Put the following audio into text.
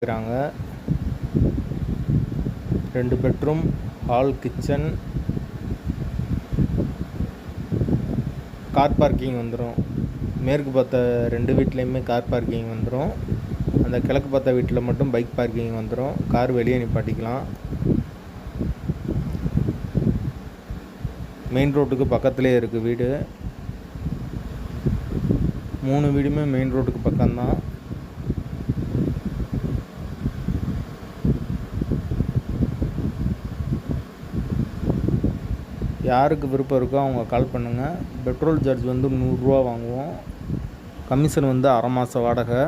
இருக்கிறாங்க ரெண்டு bedroom hall kitchen. Car parking வந்துடும் மேற்கு பார்த்த ரெண்டு வீட்லேயுமே கார் பார்க்கிங் வந்துடும் அந்த கிழக்கு பார்த்த வீட்டில் மட்டும் பைக் பார்க்கிங் வந்துடும் கார் வெளியே நிப்பாட்டிக்கலாம். மெயின் ரோட்டுக்கு பக்கத்துலேயே இருக்குது வீடு. மூணு வீடுமே மெயின் ரோட்டுக்கு பக்கம்தான். யாருக்கு விருப்பம் இருக்கோ அவங்க கால் பண்ணுங்கள் பெட்ரோல் சார்ஜ் வந்து நூறுரூவா வாங்குவோம். கமிஷன் வந்து அரை மாத வாடகை.